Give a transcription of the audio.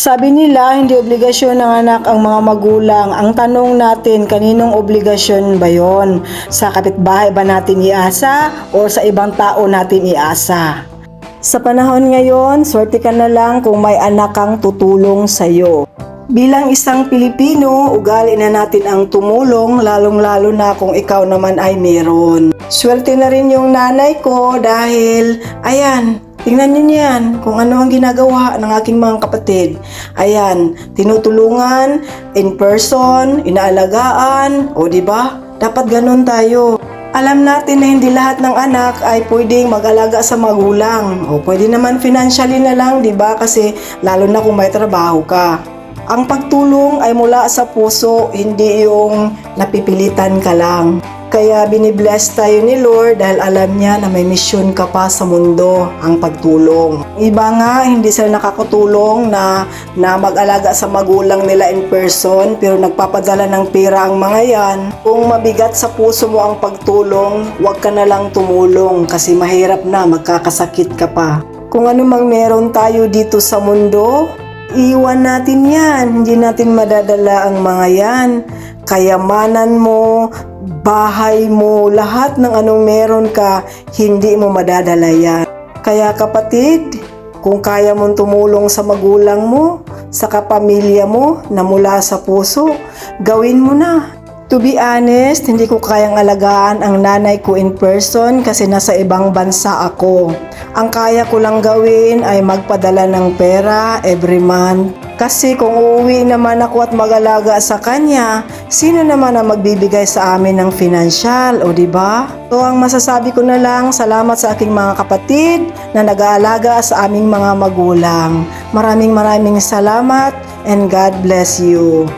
Sabi nila, hindi obligasyon ng anak ang mga magulang. Ang tanong natin, kaninong obligasyon ba yon? Sa kapitbahay ba natin iasa o sa ibang tao natin iasa? Sa panahon ngayon, swerte ka na lang kung may anak kang tutulong sa'yo. Bilang isang Pilipino, ugali na natin ang tumulong, lalong-lalo na kung ikaw naman ay meron. Swerte na rin yung nanay ko dahil, ayan, tingnan niyo yan kung ano ang ginagawa ng aking mga kapatid. Ayan, tinutulungan, in person, inaalagaan, o di ba? Dapat ganun tayo. Alam natin na hindi lahat ng anak ay pwedeng mag-alaga sa magulang. O pwede naman financially na lang, di ba? Kasi lalo na kung may trabaho ka. Ang pagtulong ay mula sa puso, hindi yung napipilitan ka lang. Kaya binibless tayo ni Lord dahil alam niya na may misyon ka pa sa mundo, ang pagtulong. Iba nga, hindi sila nakakatulong na, na mag-alaga sa magulang nila in person, pero nagpapadala ng pera ang mga yan. Kung mabigat sa puso mo ang pagtulong, huwag ka na lang tumulong kasi mahirap na, magkakasakit ka pa. Kung ano mang meron tayo dito sa mundo, Iwan natin yan. Hindi natin madadala ang mga yan. Kayamanan mo, bahay mo, lahat ng anong meron ka, hindi mo madadala yan. Kaya kapatid, kung kaya mong tumulong sa magulang mo, sa kapamilya mo na mula sa puso, gawin mo na. To be honest, hindi ko kayang alagaan ang nanay ko in person kasi nasa ibang bansa ako. Ang kaya ko lang gawin ay magpadala ng pera every month. Kasi kung uuwi naman ako at mag-alaga sa kanya, sino naman ang magbibigay sa amin ng financial, o di ba? So ang masasabi ko na lang, salamat sa aking mga kapatid na nag-aalaga sa aming mga magulang. Maraming maraming salamat and God bless you.